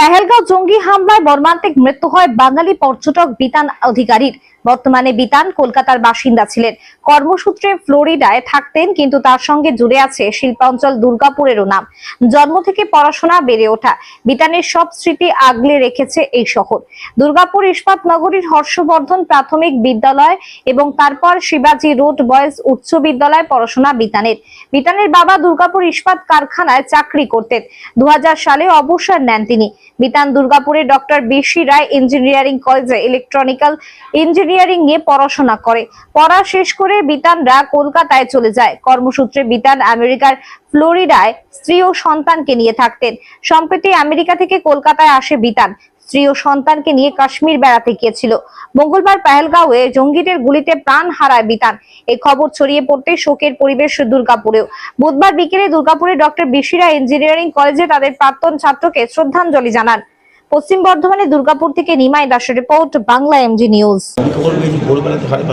পেহেলগাঁও জঙ্গি হামলায় মর্মান্তিক মৃত্যু হয় বাঙালি পর্যটক বিতান অধিকারীর। বর্তমানে বিতান কলকাতার বাসিন্দা ছিলেন। কর্মসূত্রে ফ্লোরিডায় থাকতেন, কিন্তু তার সঙ্গে জুড়ে আছে শিল্পাঞ্চল দুর্গাপুরেরও নাম। জন্ম থেকে পড়াশোনা বেড়ে ওঠা বিতানের সব স্মৃতি আগলে রেখেছে এই শহর। দুর্গাপুর ইস্পাত নগরীর হর্ষবর্ধন প্রাথমিক বিদ্যালয় এবং তারপর শিবাজি রোড বয়েজ উচ্চ বিদ্যালয় পড়াশোনা বিতানের। বিতানের বাবা দুর্গাপুর ইস্পাত কারখানায় চাকরি করতেন। দু হাজার সালে অবসর নেন তিনি। বিতান দুর্গাপুরে doctor B C Roy engineering কলেজে ইলেকট্রনিক্যাল ইঞ্জিনিয়ারিং নিয়ে পড়াশোনা করে। পড়া শেষ করে বিতানরা কলকাতায় চলে যায়। কর্মসূত্রে বিতান আমেরিকার ফ্লোরিডায় স্ত্রী ও সন্তানকে নিয়ে থাকতেন। সম্প্রতি আমেরিকা থেকে কলকাতায় আসে বিতান। স্ত্রী ও সন্তানকে নিয়ে কাশ্মীর বেড়াতে গিয়েছিল। মঙ্গলবার পেহেলগাঁওয়ে জঙ্গিদের গুলিতে প্রাণ হারায় বিতান। এই খবর ছড়িয়ে পড়তে শোকের পরিবেশ দুর্গাপুরেও। বুধবার বিকেলে দুর্গাপুরে ডক্টর বিশিরা ইঞ্জিনিয়ারিং কলেজে তাদের প্রাক্তন ছাত্রকে শ্রদ্ধাঞ্জলি জানান। পশ্চিম বর্ধমানে দুর্গাপুর থেকে নিমাই দাসের report, Bangla M G news. ভোরবেলাতে সময়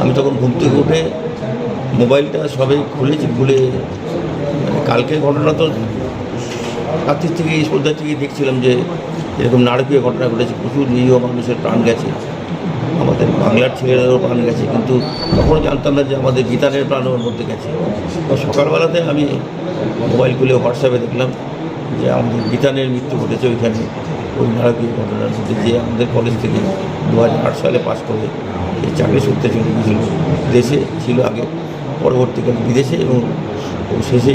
আমি তখন ঘুম থেকে উঠে মোবাইলটা সবে খুলেছি, খুলে মানে কালকে ঘটনা তো রাত্রির থেকে সন্ধ্যার থেকে দেখছিলাম যে এরকম নারকীয় ঘটনা ঘটেছে, প্রচুর নিরীহ মানুষের প্রাণ গেছে। আমাদের বাংলার ছেলেদেরও প্রাণ গেছে, কিন্তু তখন জানতাম না যে আমাদের গীতানের প্রাণ ওর মধ্যে গেছে। সকালবেলাতে আমি মোবাইল খুলে হোয়াটসঅ্যাপে দেখলাম যে আমাদের গীতানের মৃত্যু ঘটেছে ওইখানে। ওই নারকীয় ঘটনার মধ্যে যে আমাদের কলেজ থেকে দু হাজার আট সালে পাশ করে চাকরি সূত্রে চলে গিয়েছিল। দেশে ছিল আগে, পরবর্তীকালে বিদেশে এবং শেষে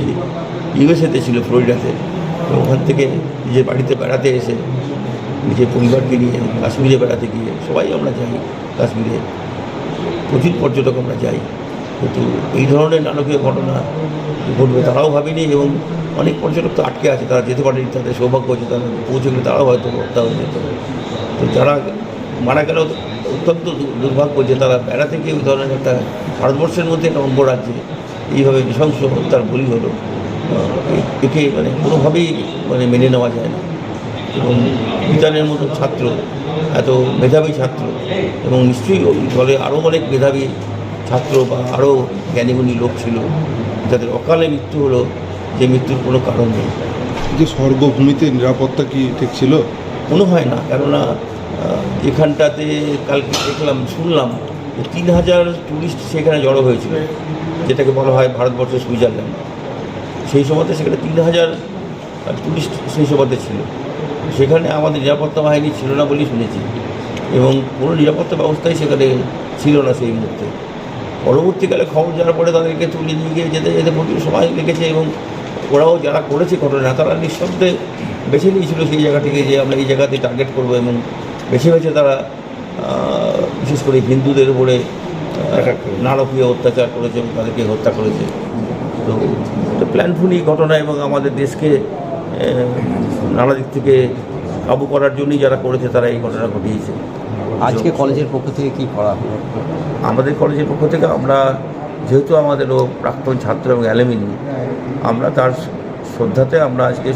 ইউএসএতে ছিল ফ্লোরিডাতে। ওখান থেকে নিজের বাড়িতে বেড়াতে এসে নিজের পরিবারকে নিয়ে কাশ্মীরে বেড়াতে গিয়ে সবাই আমরা যাই কাশ্মীরে। প্রচুর পর্যটক আমরা যাই। কিন্তু এই ধরনের নাটকীয় ঘটনা ঘটবে তারাও ভাবেনি এবং অনেক পর্যটক তো আটকে আছে, তারা যেতে পারেনি, তাদের সৌভাগ্য হচ্ছে তারা পৌঁছে গেলে তারাও হয়তো হত্যা হয়ে যেত তো যারা মারা গেল অত্যন্ত দুর্ভাগ্য যে তারা বেড়াতে গিয়ে ওই ধরনের একটা ভারতবর্ষের মধ্যে একটা অঙ্গরাজ্যে এইভাবে নৃশংস হত্যার বলি হলো একে মানে কোনোভাবেই মানে মেনে নেওয়া যায় না। এবং বিতানের মতো ছাত্র, এত মেধাবী ছাত্র, এবং নিশ্চয়ই দলে আরও অনেক মেধাবী ছাত্র বা আরও জ্ঞানীগুণী লোক ছিল যাদের অকালে মৃত্যু হলো যে মৃত্যুর কোনো কারণ নেই। যে স্বর্গভূমিতে নিরাপত্তা কি ঠিক ছিল? মনে হয় না কেননা এখানটাতে কালকে দেখলাম শুনলাম যে তিন হাজার টুরিস্ট সেখানে জড়ো হয়েছিল যেটাকে বলা হয় ভারতবর্ষের সুইজারল্যান্ড। সেই সময়তে সেখানে তিন হাজার টুরিস্ট সেই সময়তে ছিল। সেখানে আমাদের নিরাপত্তা বাহিনী ছিল না বলেই শুনেছি এবং কোনো নিরাপত্তা ব্যবস্থাই সেখানে ছিল না সেই মুহূর্তে। পরবর্তীকালে খবর যাওয়ার পরে তাদেরকে তুলে নিয়ে গিয়ে যেতে যেতে প্রচুর সময় লেগেছে এবং ওরাও যারা করেছে ঘটনা তারা নিঃশব্দে বেছে নিয়েছিল সেই জায়গাটিকে যে আমরা এই জায়গাতে টার্গেট করব এবং বেছে বেছে তারা বিশেষ করে হিন্দুদের উপরে নারকীয় অত্যাচার করেছে এবং তাদেরকে হত্যা করেছে। তো এটা প্ল্যানফুলি ঘটনা এবং আমাদের দেশকে নানা দিক থেকে কাবু করার জন্যই যারা করেছে তারা এই ঘটনা ঘটিয়েছে। আজকে কলেজের পক্ষ থেকে কি করা আমাদের কলেজের পক্ষ থেকে আমরা, যেহেতু আমাদেরও প্রাক্তন ছাত্র এবং অ্যালেমিনি, আমরা তার শ্রদ্ধাতে আমরা আজকে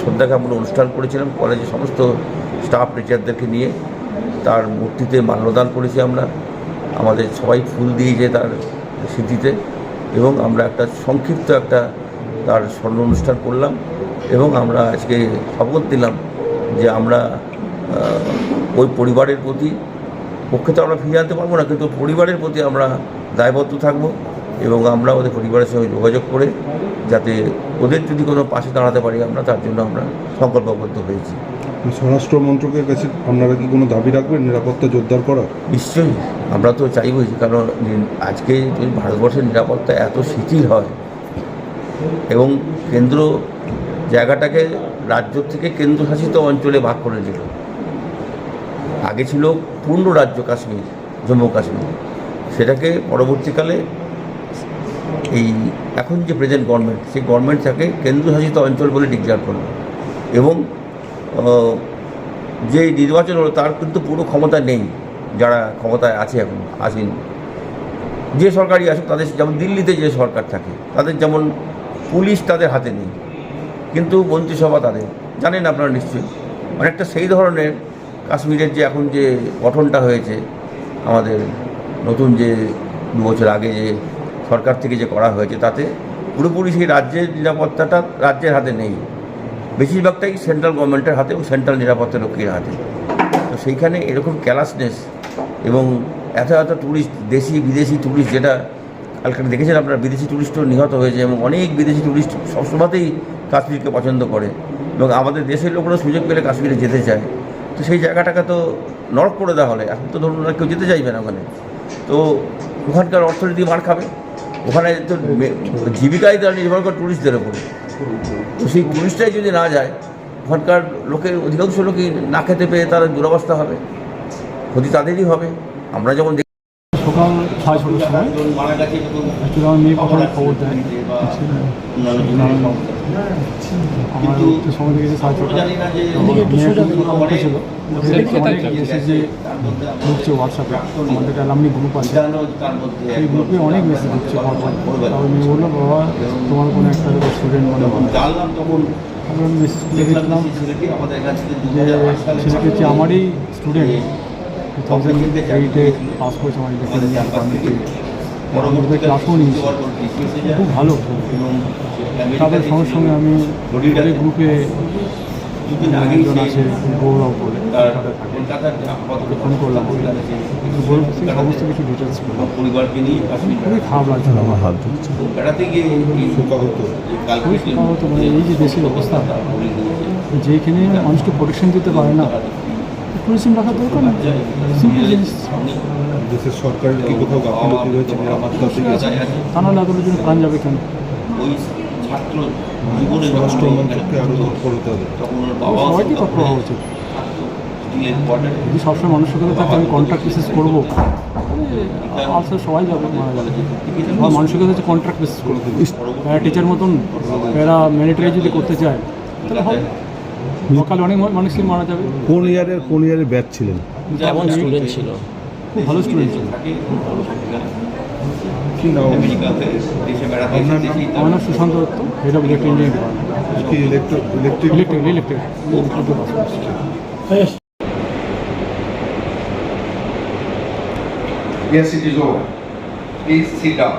শ্রদ্ধা জ্ঞাপন অনুষ্ঠান করেছিলাম। কলেজের সমস্ত স্টাফ টিচারদেরকে নিয়ে তার মূর্তিতে মাল্যদান করেছি আমরা। আমাদের সবাই ফুল দিয়েছে তার স্মৃতিতে এবং আমরা একটা সংক্ষিপ্ত একটা তার স্মরণ অনুষ্ঠান করলাম এবং আমরা আজকে শপথ দিলাম যে আমরা ওই পরিবারের প্রতি পক্ষে তো আমরা ফিরিয়ে আনতে পারব না কিন্তু পরিবারের প্রতি আমরা দায়বদ্ধ থাকব এবং আমরা ওদের পরিবারের সঙ্গে যোগাযোগ করে যাতে ওদের যদি কোনো পাশে দাঁড়াতে পারি আমরা তার জন্য আমরা সংকল্পবদ্ধ হয়েছি। স্বরাষ্ট্র মন্ত্রকের কাছে আপনারা কি কোনো দাবি রাখবেন নিরাপত্তা জোরদার করার? নিশ্চয়ই আমরা তো চাইবই যে কারণ আজকে যদি ভারতবর্ষের নিরাপত্তা এত শিথিল হয় এবং কেন্দ্র জায়গাটাকে রাজ্য থেকে কেন্দ্রশাসিত অঞ্চলে ভাগ করে দিল। আগে ছিল পূর্ণ রাজ্য কাশ্মীর, জম্মু কাশ্মীর। সেটাকে পরবর্তীকালে এই এখন যে প্রেজেন্ট গভর্নমেন্ট সেই গভর্নমেন্ট তাকে কেন্দ্রশাসিত অঞ্চল বলে ডিক্লেয়ার করল। এবং যে নির্বাচন হলো তার কিন্তু পুরো ক্ষমতা নেই, যারা ক্ষমতায় আছে এখন, আসেন। যে সরকারই আসুক, তাদের যেমন দিল্লিতে যে সরকার থাকে, তাদের যেমন পুলিশ তাদের হাতে নেই। কিন্তু মন্ত্রিসভা তাদের, জানেন আপনারা নিশ্চয়ই? অনেকটা সেই ধরনের কাশ্মীরের যে এখন যে গঠনটা হয়েছে, আমাদের নতুন যে দু বছর আগে যে সরকার থেকে যে করা হয়েছে, তাতে পুরোপুরি সেই রাজ্যের নিরাপত্তাটা রাজ্যের হাতে নেই। বেশিরভাগটাই সেন্ট্রাল গভর্নমেন্টের হাতে এবং সেন্ট্রাল নিরাপত্তা রক্ষীর হাতে। তো সেইখানে এরকম ক্যালাসনেস এবং এত এত ট্যুরিস্ট দেশি, বিদেশি ট্যুরিস্ট যেটা কালকে দেখেছেন আপনারা, বিদেশি ট্যুরিস্টও নিহত হয়েছে এবং অনেক বিদেশি ট্যুরিস্ট সবসময়তেই কাশ্মীরকে পছন্দ করে এবং আমাদের দেশের লোকরা সুযোগ পেলে কাশ্মীরে যেতে চায়। তো সেই জায়গাটাকে তো নরক করে দেওয়া হলে। এখন তো ধরুন কেউ যেতে চাইবে না ওখানে। তো ওখানকার অর্থনীতি মার খাবে। ওখানে তো জীবিকাই তারা নির্ভর করে ট্যুরিস্টদের ওপরে। তো সেই টুরিস্টরাই যদি না যায় ওখানকার লোকের অধিকাংশ লোকই না খেতে পেয়ে তারা দুরবস্থা হবে। ক্ষতি তাদেরই হবে। আমরা যেমন দেখি সকাল সাড়ে ছটার সময় আমার মেয়ে খবর দেয়। মেসেজে ঢুকছে হোয়াটসঅ্যাপে আমাদের একটা অ্যালামনি গ্রুপ আছে। সেই গ্রুপে অনেক মেসেজ ঢুকছে বলল বাবা তোমার কোনো একটা স্টুডেন্ট মনে হয় তখন আমি মেসেজ দেখলাম যে আমারই স্টুডেন্ট টু থাউজেন্ড এইটে পাস করেছে আমার খুব ভালো। তাদের সঙ্গে সঙ্গে আমি গ্রুপে একজন আছে গৌরব বলে ফোন করলাম সমস্ত কিছু ডিটেলস করলাম পরিবারকে নিয়ে খুবই খারাপ লাগছিল আমার হাত বেড়াতে গিয়ে শোকাহত খুবই মানে এই যে দেশের অবস্থা যেখানে মানুষকে প্রোটেকশন দিতে পারে না রাখার দরকার না? সিম্পল জিনিস। দেশের সরকারের কি কোথাও গাফিলতি রয়েছে নিরাপত্তা থেকে? তা নাহলে এতটা জন্য প্রাণ যাবে কেন? ওই ছাত্র জীবনে স্বরাষ্ট্র মন্ত্রককে আরও তৎপর হতে হবে। তখন ওর বাবা সবাইকে তৎপর হওয়া উচিত যদি সবসময় মানসিকতা থাকে আমি কন্ট্রাক্ট বেসিস করব। সবাই যাবে মারা মানসিকতা হচ্ছে কন্ট্রাক্ট বেসিস করব টিচার মতন এরা ম্যানিটারি যদি করতে চায় তাহলে হবে। লোকাল অনেক মানুষই মারা যাবে। কোন ইয়ারের কোন ইয়ারের ব্যাচ ছিলেন? কেমন স্টুডেন্ট ছিল। খুব ভালো স্টুডেন্ট ছিল। আমার নাম Sushanta Dutta head of electric engineering electric electric electric electric Yes, it is over. Please sit down.